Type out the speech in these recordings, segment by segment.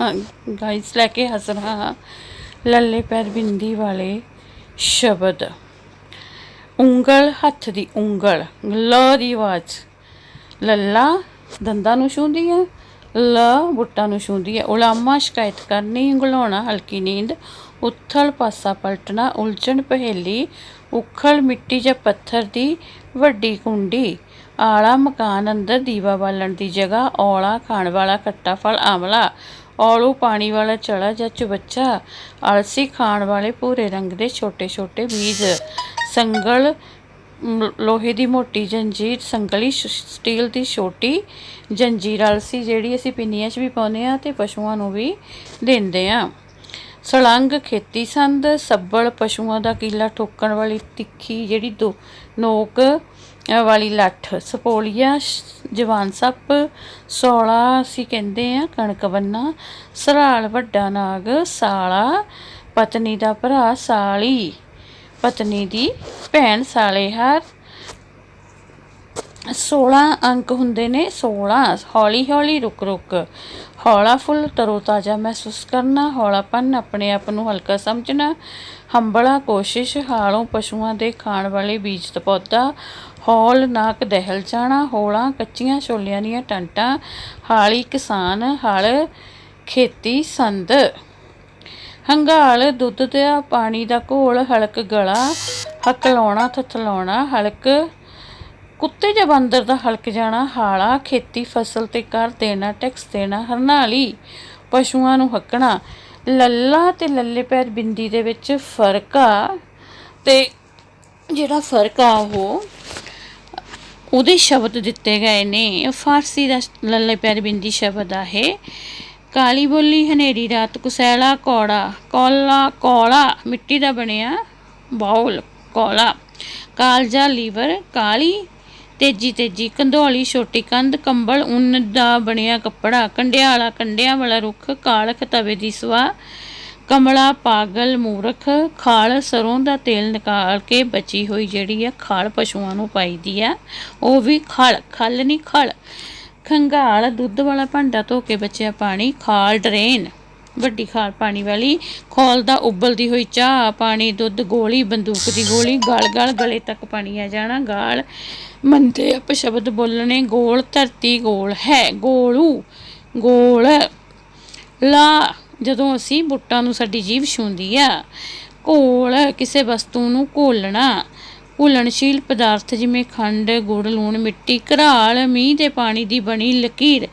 ਹਾਂ ਗਾਇਸ ਲੈ ਕੇ ਹੱਸ ਰਹਾ ਹਾਂ। ਲੱਲੇ ਪੈਰ ਬਿੰਦੀ ਵਾਲੇ ਸ਼ਬਦ। ਉਂਗਲ, ਹੱਥ ਦੀ ਉਂਗਲ। ਲ ਦੀ ਆਵਾਜ਼। ਲੱਲਾ ਦੰਦਾਂ ਨੂੰ ਛੂੰਹਦੀ ਹੈ ਲ ਬੁੱਟਾਂ ਨੂੰ ਛੂੰਹਦੀ ਹੈ ਉਲਾਮਾ ਸ਼ਿਕਾਇਤ ਕਰਨੀ ਗੁਲਾਉਣਾ ਹਲਕੀ ਨੀਂਦ। ਉਥਲ ਪਾਸਾ ਪਲਟਣਾ, ਉਲਝਣ ਪਹੇਲੀ। ਉਖਲ ਮਿੱਟੀ ਜਾਂ ਪੱਥਰ ਦੀ ਵੱਡੀ ਕੁੰਡੀ। ਆਲਾ ਮਕਾਨ ਅੰਦਰ ਦੀਵਾ ਬਾਲਣ ਦੀ ਜਗ੍ਹਾ, ਔਲਾ ਖਾਣ ਵਾਲਾ, ਖੱਟਾ ਫਲ ਆਮਲਾ ਔਲੂ ਪਾਣੀ ਵਾਲਾ ਚੜਾ ਜਾਂ ਚੁਬੱਚਾ ਅਲਸੀ ਖਾਣ ਵਾਲੇ ਭੂਰੇ ਰੰਗ ਦੇ ਛੋਟੇ ਛੋਟੇ ਬੀਜ। ਸੰਗਲ ਲੋਹੇ ਦੀ ਮੋਟੀ ਜੰਜੀਰ, ਸੰਗਲੀ ਸਟੀਲ ਦੀ ਛੋਟੀ ਜੰਜੀਰ ਅਲਸੀ ਜਿਹੜੀ ਅਸੀਂ ਪਿੰਨੀਆਂ 'ਚ ਵੀ ਪਾਉਂਦੇ ਆ ਤੇ ਪਸ਼ੂਆਂ ਨੂੰ ਵੀ ਦਿੰਦੇ ਆ ਸਲੰਗ, ਖੇਤੀ ਸੰਦ, ਸੱਬਲ ਪਸ਼ੂਆਂ ਦਾ ਕੀਲਾ ਠੋਕਣ ਵਾਲੀ ਤਿੱਖੀ ਜਿਹੜੀ ਦੋ, ਨੋਕ ਵਾਲੀ ਲੱਠ, ਸਪੋਲੀਆ, ਜਵਾਨ ਸੱਪ, ਸੋਲਾ ਅਸੀਂ ਕਹਿੰਦੇ ਆ, ਕਣਕ ਬੰਨਾ, ਸਰਾਲ ਵੱਡਾ ਨਾਗ, ਸਾਲਾ, ਪਤਨੀ ਦਾ ਭਰਾ ਸਾਲੀ, ਪਤਨੀ ਦੀ ਭੈਣ ਸਾਲੇ ਹਰ 16 ਅੰਕ ਹੁੰਦੇ ਨੇ 16 ਹੌਲੀ ਹੌਲੀ ਰੁਕ ਰੁਕ। ਹੌਲਾ ਫੁੱਲ ਤਰੋਤਾਜ਼ਾ ਮਹਿਸੂਸ ਕਰਨਾ ਹੌਲਾਪਨ ਆਪਣੇ ਆਪ ਨੂੰ ਹਲਕਾ ਸਮਝਣਾ, ਹੰਬਲਾ ਕੋਸ਼ਿਸ਼ ਹਾਲੋਂ ਪਸ਼ੂਆਂ ਦੇ ਖਾਣ ਵਾਲੇ ਬੀਜ ਦਾ ਪੌਦਾ ਹੌਲ ਨਾਕ ਦਹਿਲ ਜਾਣਾ, ਹੌਲਾਂ ਕੱਚੀਆਂ ਛੋਲਿਆਂ ਦੀਆਂ ਟੰਟਾਂ, ਹਾਲੀ ਕਿਸਾਨ ਹਲ, ਖੇਤੀ ਸੰਦ। ਹੰਗਾਲ ਦੁੱਧ ਦਾ ਪਾਣੀ ਦਾ ਘੋਲ, ਹਲਕ ਗਲਾ ਹੱਕ ਲਾਉਣਾ ਥਥਲਾਉਣਾ ਹਲਕ ਕੁੱਤੇ ਜਾਂ ਬਾਂਦਰ ਦਾ ਹਲਕ ਜਾਣਾ, ਹਾਲਾ, ਖੇਤੀ, ਫਸਲ ਤੇ ਕਰ ਦੇਣਾ, ਟੈਕਸ ਦੇਣਾ, ਹਰਨਾਲੀ, ਪਸ਼ੂਆਂ ਨੂੰ ਹੱਕਣਾ, ਲੱਲਾ ਤੇ ਲੱਲੇ ਪੈਰ ਬਿੰਦੀ ਦੇ ਵਿੱਚ ਫ਼ਰਕ ਆ ਤੇ ਜਿਹੜਾ ਫ਼ਰਕ ਆ ਉਹ ਉਹਦੇ ਸ਼ਬਦ ਦਿੱਤੇ ਗਏ ਨੇ। ਫਾਰਸੀ ਦਾ ਲੱਲੇ ਪੈਰ ਬਿੰਦੀ ਸ਼ਬਦ ਆ ਇਹ। ਕਾਲੀ ਬੋਲੀ, ਹਨੇਰੀ ਰਾਤ, ਕੁਸੈਲਾ, ਕੌੜਾ, ਕੋਲਾ ਕੋਲਾ, ਮਿੱਟੀ ਦਾ ਬਣਿਆ ਬਾਉਲ ਕੋਲਾ। ਕਾਲਜਾ, ਲੀਵਰ, ਕਾਲੀ ਤੇਜੀ ਤੇਜੀ, ਕੰਧੋਲੀ ਛੋਟੀ ਕੰਧ, ਕੰਬਲ ਉੱਨ ਦਾ ਬਣਿਆ ਕੱਪੜਾ, ਕੰਡਿਆਲਾ ਕੰਡਿਆਂ ਵਾਲਾ ਰੁੱਖ, ਕਾਲਖ ਤਵੇ ਦੀ ਸਵਾ ਕਮਲਾ ਪਾਗਲ ਮੂਰਖ, ਖਾਲ ਸਰੋਂ ਦਾ ਤੇਲ ਨਿਕਾਲ ਕੇ ਬਚੀ ਹੋਈ ਜਿਹੜੀ ਆ ਖਾਲ ਪਸ਼ੂਆਂ ਨੂੰ ਪਾਈਦੀ ਆ, ਉਹ ਵੀ ਖਲ ਖਲ ਨਹੀਂ ਖਲ, ਖੰਗਾਲ ਦੁੱਧ ਵਾਲਾ ਭਾਂਡਾ ਧੋ ਕੇ ਬਚਿਆ ਪਾਣੀ, ਖਾਲ ਡਰੇਨ। ਵੱਡੀ ਖਾਲ ਪਾਣੀ ਵਾਲੀ, ਖੋਲ ਦਾ ਉਬਲਦੀ ਹੋਈ ਚਾਹ, ਪਾਣੀ, ਦੁੱਧ, ਗੋਲੀ, ਬੰਦੂਕ ਦੀ ਗੋਲੀ, ਗਲ ਗਲ ਗਲੇ ਤੱਕ ਪਾਣੀ ਆ ਜਾਣਾ, ਗਾਲ। ਮੰਦੇ ਅਪਸ਼ਬਦ ਬੋਲਣੇ, ਗੋਲ ਧਰਤੀ ਗੋਲ ਹੈ, ਗੋਲੂ, ਗੋਲ। ਲਾ, ਜਦੋਂ ਅਸੀਂ ਬੁੱਟਾਂ ਨੂੰ ਸਾਡੀ ਜੀਭ ਛੂੰਦੀ ਆ, ਘੋਲ ਕਿਸੇ ਵਸਤੂ ਨੂੰ ਘੋਲਣਾ। ਘੁਲਣਸ਼ੀਲ ਪਦਾਰਥ ਜਿਵੇਂ ਖੰਡ, ਗੁੜ, ਲੂਣ, ਮਿੱਟੀ, ਘਰਾਲ, ਮੀਂਹ ਦੇ ਪਾਣੀ ਦੀ ਬਣੀ ਲਕੀਰ।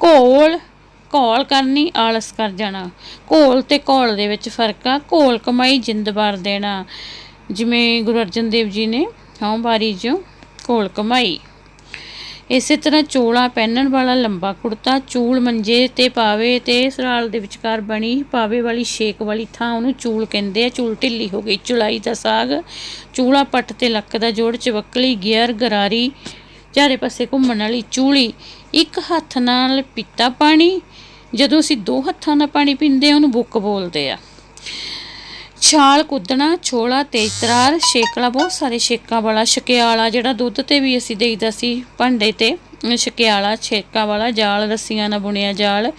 ਘੋਲ ਘੋਲ ਕਰਨੀ, ਆਲਸ ਕਰ ਜਾਣਾ। ਘੋਲ ਤੇ ਘੋਲ ਦੇ ਵਿੱਚ ਫ਼ਰਕ ਆ। ਘੋਲ ਕਮਾਈ ਜਿੰਦ ਬਾਰ ਦੇਣਾ। ਜਿਵੇਂ ਗੁਰੂ ਅਰਜਨ ਦੇਵ ਜੀ ਨੇ ਹਉ ਬਾਰੀ ਜੋ ਘੋਲ ਕਮਾਈ। ਇਸੇ ਤਰ੍ਹਾਂ ਚੋਲਾ ਪਹਿਨਣ ਵਾਲਾ ਲੰਬਾ ਕੁੜਤਾ, ਚੂਲ ਮੰਜੇ ਤੇ ਪਾਵੇ ਤੇ ਸਰਾਲ ਦੇ ਵਿਚਕਾਰ ਬਣੀ ਪਾਵੇ ਵਾਲੀ ਛੇਕ ਵਾਲੀ ਥਾਂ ਉਹਨੂੰ ਚੂਲ ਕਹਿੰਦੇ ਆ। ਚੂਲ ਢਿੱਲੀ ਹੋ ਗਈ, ਚੁਲਾਈ ਦਾ ਸਾਗ। ਚੂਲਾ ਪੱਟ ਤੇ ਲੱਕ ਦਾ ਜੋੜ, ਚਵਕਲੀ, ਗਿਅਰ, ਗਰਾਰੀ, ਚਾਰੇ ਪਾਸੇ ਘੁੰਮਣ ਵਾਲੀ ਚੂਲੀ। ਇੱਕ ਹੱਥ ਨਾਲ ਪੀਤਾ ਪਾਣੀ, ਜਦੋਂ ਅਸੀਂ ਦੋ ਹੱਥਾਂ ਨਾਲ ਪਾਣੀ ਪੀਂਦੇ ਆ ਉਹਨੂੰ ਬੁੱਕ ਬੋਲਦੇ ਆ। ਛਾਲ ਕੁੱਦਣਾ, ਛੋਲਾ ਤੇਜ ਤਰਾਰ, ਛੇਕਲਾ, ਬਹੁਤ ਸਾਰੇ ਛੇਕਾਂ ਵਾਲਾ, ਛਕਿਆਲਾ, ਜਿਹੜਾ ਦੁੱਧ ਤੇ ਵੀ ਅਸੀਂ ਦੇਈਦਾ ਸੀ, ਭਾਂਡੇ ਤੇ, ਛਕਿਆਲਾ, ਛੇਕਾਂ ਵਾਲਾ, ਜਾਲ ਰੱਸੀਆਂ ਨਾਲ ਬੁਣਿਆ ਜਾਲ,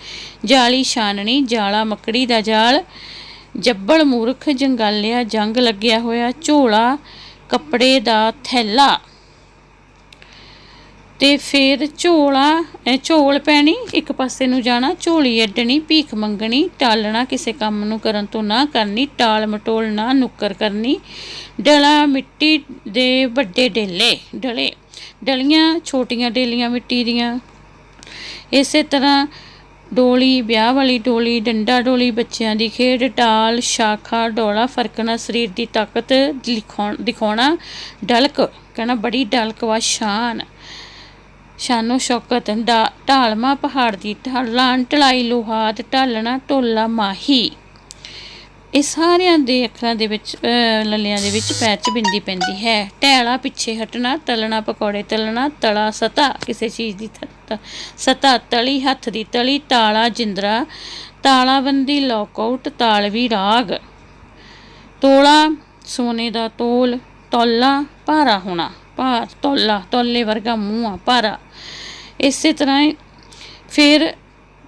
ਜਾਲੀ ਛਾਨਣੀ, ਜਾਲਾ ਮੱਕੜੀ ਦਾ ਜਾਲ, ਜੱਬਲ ਮੂਰਖ, ਜੰਗਾਲਿਆ ਜੰਗ ਲੱਗਿਆ ਹੋਇਆ, ਝੋਲਾ, ਕੱਪੜੇ ਦਾ ਥੈਲਾ। ਤੇ ਫਿਰ ਝੋਲਾ, ਇਹ ਝੋਲ ਪੈਣੀ, ਇੱਕ ਪਾਸੇ ਨੂੰ ਜਾਣਾ, ਝੋਲੀ ਅੱਡਣੀ, ਭੀਖ ਮੰਗਣੀ, ਟਾਲਣਾ, ਕਿਸੇ ਕੰਮ ਨੂੰ ਕਰਨ ਤੋਂ ਨਾ ਕਰਨੀ, ਟਾਲ ਮਟੋਲ ਨਾ ਨੁੱਕਰ ਕਰਨੀ, ਡਲਾ ਮਿੱਟੀ ਦੇ ਵੱਡੇ ਡੇਲੇ, ਡਲੇ, ਡਲੀਆਂ, ਛੋਟੀਆਂ ਡੇਲੀਆਂ ਮਿੱਟੀ ਦੀਆਂ। ਇਸੇ ਤਰ੍ਹਾਂ ਡੋਲੀ, ਵਿਆਹ ਵਾਲੀ ਡੋਲੀ, ਡੰਡਾ ਡੋਲੀ, ਬੱਚਿਆਂ ਦੀ ਖੇਡ, ਟਾਲ, ਸ਼ਾਖਾ, ਡੋਲਾ, ਫਰਕਣਾ, ਸਰੀਰ ਦੀ ਤਾਕਤ ਲਿਖਾਉਣ ਦਿਖਾਉਣਾ, ਡਲਕ, ਕਹਿਣਾ ਬੜੀ ਡਲਕ ਵਾ, ਸ਼ਾਨ। ਸ਼ਾਨੋ ਸ਼ੌਕਤ ਡਾ ਢਾਲਮਾ ਪਹਾੜ ਦੀ ਢਾਲਾਂ ਢਲਾਈ ਲੋਹਾਤ ਢਾਲਣਾ ਢੋਲਾ ਮਾਹੀ। ਇਹ ਸਾਰਿਆਂ ਦੇ ਅੱਖਰਾਂ ਦੇ ਵਿੱਚ ਅਹ, ਲੱਲਿਆਂ ਦੇ ਵਿੱਚ ਪੈਰ 'ਚ ਬਿੰਦੀ ਪੈਂਦੀ ਹੈ। ਟੈਲਾ ਪਿੱਛੇ ਹਟਣਾ ਤਲਣਾ ਪਕੌੜੇ ਤਲਣਾ ਤਲਾ ਸਤਾ ਕਿਸੇ ਚੀਜ਼ ਦੀ ਤ- ਸਤਾ ਤਲੀ ਹੱਥ ਦੀ ਤਲੀ ਤਾਲਾ ਜਿੰਦਰਾ ਤਾਲਾਬੰਦੀ ਲੌਕਆਊਟ ਤਾਲਵੀ ਰਾਗ। ਤੋਲਾ ਸੋਨੇ ਦਾ ਤੋਲ ਤੌਲਾ ਭਾਰਾ ਹੋਣਾ। ਭਾਰ ਤੌਲਾ ਤੌਲੇ ਵਰਗਾ ਮੂੰਹ ਆ, ਭਾਰਾ ਇਸੇ ਤਰ੍ਹਾਂ ਫਿਰ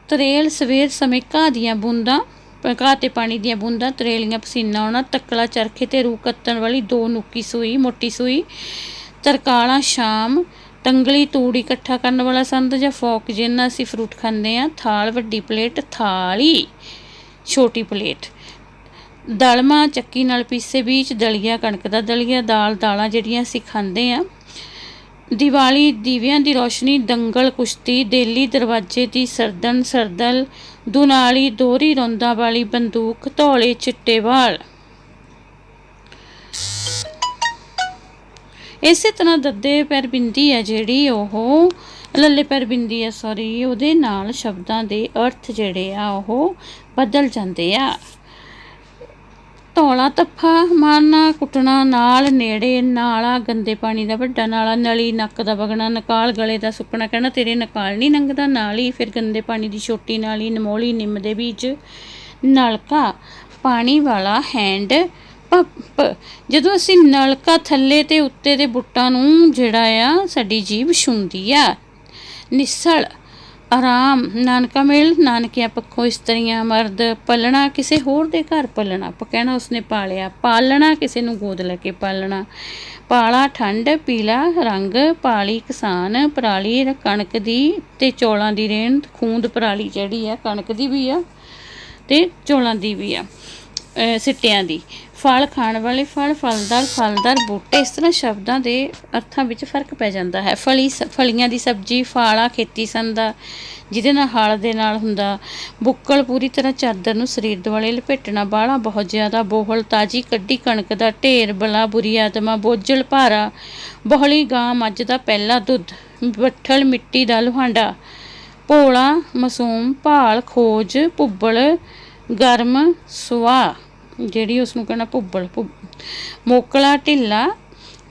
ਤਰੇਲ ਸਵੇਰ ਸਮੇਂ ਘਾਹ ਦੀਆਂ ਬੂੰਦਾਂ, ਪ- ਘਾਹ ਤੇ ਪਾਣੀ ਦੀਆਂ ਬੂੰਦਾਂ, ਤਰੇਲੀਆਂ ਪਸੀਨਾ ਆਉਣਾ, ਤੱਕਲਾ ਚਰਖੇ ਤੇ ਰੂਹ ਕੱਤਣ ਵਾਲੀ ਦੋ ਨੁੱਕੀ ਸੂਈ, ਮੋਟੀ ਸੂਈ, ਤਰਕਾਲਾ ਸ਼ਾਮ, ਤੰਗਲੀ ਤੂੜੀ ਇਕੱਠਾ ਕਰਨ ਵਾਲਾ ਸੰਦ ਜਾਂ ਫੋਕ ਜਿੰਨਾ ਅਸੀਂ ਫਰੂਟ ਖਾਂਦੇ ਆ ਥਾਲ ਵੱਡੀ ਪਲੇਟ ਥਾਲੀ, ਛੋਟੀ ਪਲੇਟ ਦਲਮਾ ਚੱਕੀ ਨਾਲ ਪੀਸੇ ਬੀਜ, ਦਲੀਆ, ਕਣਕ ਦਾ ਦਲੀਆ, ਦਾਲ, ਦਾਲਾਂ ਜਿਹੜੀਆਂ ਅਸੀਂ ਖਾਂਦੇ ਆ ਦੀਵਾਲੀ ਦੀਵਿਆਂ ਦੀ ਰੋਸ਼ਨੀ, ਦੰਗਲ, ਕੁਸ਼ਤੀ, ਦੇਲੀ ਦਰਵਾਜ਼ੇ ਦੀ ਸਰਦਨ, ਸਰਦਲ, ਦੁਨਾਲੀ ਦੋਹਰੀ ਰੌਂਦਾ ਵਾਲੀ ਬੰਦੂਕ, ਧੌਲੇ, ਚਿੱਟੇ ਵਾਲ। ਇਸੇ ਤਰ੍ਹਾਂ ਦੱਦੇ ਪੈਰ ਬਿੰਦੀ ਹੈ ਜਿਹੜੀ ਉਹ, ਲੱਲੇ ਪੈਰ ਬਿੰਦੀ ਹੈ ਸੌਰੀ ਉਹਦੇ ਨਾਲ ਸ਼ਬਦਾਂ ਦੇ ਅਰਥ ਜਿਹੜੇ ਆ ਉਹ ਬਦਲ ਜਾਂਦੇ ਆ। ਧੌਲਾ ਤੱਫਾ ਮਾਰਨਾ, ਕੁੱਟਣਾ, ਨਾਲ ਨੇੜੇ, ਨਾਲਾ, ਗੰਦੇ ਪਾਣੀ ਦਾ ਵੱਡਾ ਨਾਲਾ, ਨਲੀ, ਨੱਕ ਦਾ ਵਗਣਾ, ਨਕਾਲ ਗਲੇ ਦਾ ਸੁੱਕਣਾ, ਕਹਿਣਾ ਤੇਰੇ ਨਕਾਲ ਨਹੀਂ ਲੰਘਦਾ ਹੀ ਫਿਰ ਗੰਦੇ ਪਾਣੀ ਦੀ ਛੋਟੀ ਨਾਲੀ ਨਮੋਲੀ ਨਿੰਮ ਦੇ ਬੀਜ, ਨਲਕਾ, ਪਾਣੀ ਵਾਲਾ ਹੈਂਡ ਪੰਪ। ਜਦੋਂ ਅਸੀਂ ਨਲਕਾ ਥੱਲੇ ਤੇ ਉੱਤੇ ਦੇ ਬੁੱਟਾਂ ਨੂੰ ਜਿਹੜਾ ਆ, ਸਾਡੀ ਜੀਭ ਛੁੰਦੀ ਆ, ਨਿਸਲ ਆਰਾਮ, ਨਾਨਕਾ ਮੇਲ, ਨਾਨਕਿਆਂ ਪੱਖੋਂ ਇਸਤਰੀਆਂ ਮਰਦ, ਪਲਣਾ ਕਿਸੇ ਹੋਰ ਦੇ ਘਰ ਪਲਣਾ। ਕਹਿਣਾ ਉਸਨੇ ਪਾਲਿਆ, ਪਾਲਣਾ ਕਿਸੇ ਨੂੰ ਗੋਦ ਲੈ ਕੇ ਪਾਲਣਾ। ਪਾਲਾ ਠੰਡ, ਪੀਲਾ ਰੰਗ, ਪਾਲੀ ਕਿਸਾਨ, ਪਰਾਲੀ ਕਣਕ ਦੀ ਤੇ ਚੌਲਾਂ ਦੀ ਰੇਣ, ਖੂੰਦ ਪਰਾਲੀ ਜਿਹੜੀ ਆ, ਕਣਕ ਦੀ ਵੀ ਆ ਤੇ ਚੌਲਾਂ ਦੀ ਵੀ ਆ ਸਿੱਟਿਆਂ ਦੀ। ਫਲ ਖਾਣ ਵਾਲੇ ਫਲ, ਫਲਦਾਰ ਫਲਦਾਰ ਬੂਟੇ, ਇਸ ਤਰ੍ਹਾਂ ਸ਼ਬਦਾਂ ਦੇ ਅਰਥਾਂ ਵਿੱਚ ਫ਼ਰਕ ਪੈ ਜਾਂਦਾ ਹੈ। ਫਲੀ ਸ- ਫਲੀਆਂ ਦੀ ਸਬਜ਼ੀ, ਫਾਲਾ ਖੇਤੀ ਸੰਦਾ ਜਿਹਦੇ ਨਾਲ ਹਲ ਦੇ ਨਾਲ ਹੁੰਦਾ। ਬੁੱਕਲ ਪੂਰੀ ਤਰ੍ਹਾਂ ਚਾਦਰ ਨੂੰ ਸਰੀਰ ਦੁਆਲੇ ਲਪੇਟਣਾ ਬਾਹਲਾ ਬਹੁਤ ਜ਼ਿਆਦਾ ਬੋਹਲ, ਤਾਜੀ ਕੱਢੀ ਕਣਕ ਦਾ ਢੇਰ, ਬਲਾ ਬੁਰੀ ਆਤਮਾ, ਬੋਝਲ ਭਾਰਾ, ਬਹਲੀ ਗਾਂ, ਮੱਝ ਦਾ ਪਹਿਲਾ ਦੁੱਧ, ਬੱਠਲ ਮਿੱਟੀ ਦਾ ਲੁਹਾਂਡਾ, ਭੋਲਾ, ਮਾਸੂਮ ਭਾਲ, ਖੋਜ, ਭੁੱਬਲ, ਗਰਮ ਸੁਆ ਜਿਹੜੀ ਉਸ ਨੂੰ ਕਹਿੰਦਾ ਭੁੱਬਲ, ਭੁੱਬ- ਮੋਕਲਾ ਢਿੱਲਾ,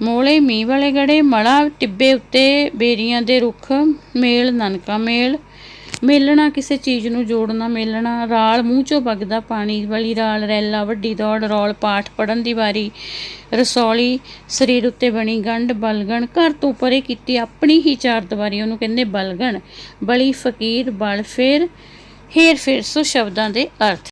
ਮੋਲੇ ਮੀਂਹ ਵਾਲੇ ਗੜੇ, ਮਲਾ ਟਿੱਬੇ ਉੱਤੇ, ਬੇਰੀਆਂ ਦੇ ਰੁੱਖ, ਮੇਲ ਨਨਕਾ ਮੇਲ, ਮੇਲਣਾ ਕਿਸੇ ਚੀਜ਼ ਨੂੰ ਜੋੜਨਾ ਮੇਲਣਾ, ਰਾਲ ਮੂੰਹ ਚੋਂ ਵਗਦਾ ਪਾਣੀ ਵਾਲੀ ਰਾਲ, ਰੈਲਾ ਵੱਡੀ ਦੌੜ, ਰੌਲ ਪਾਠ ਪੜਨ ਦੀ ਵਾਰੀ, ਰਸੌਲੀ, ਸਰੀਰ ਉੱਤੇ ਬਣੀ ਗੰਢ, ਬਲਗਣ, ਘਰ ਤੋਂ ਪਰੇ ਕੀਤੀ ਆਪਣੀ ਹੀ ਚਾਰ ਦੀਵਾਰੀ, ਉਹਨੂੰ ਕਹਿੰਦੇ ਬਲਗਣ, ਬਲੀ ਫਕੀਰ, ਬਲ ਫੇਰ, ਹੇਰ ਫੇਰ, ਸੋ ਸ਼ਬਦਾਂ ਦੇ ਅਰਥ।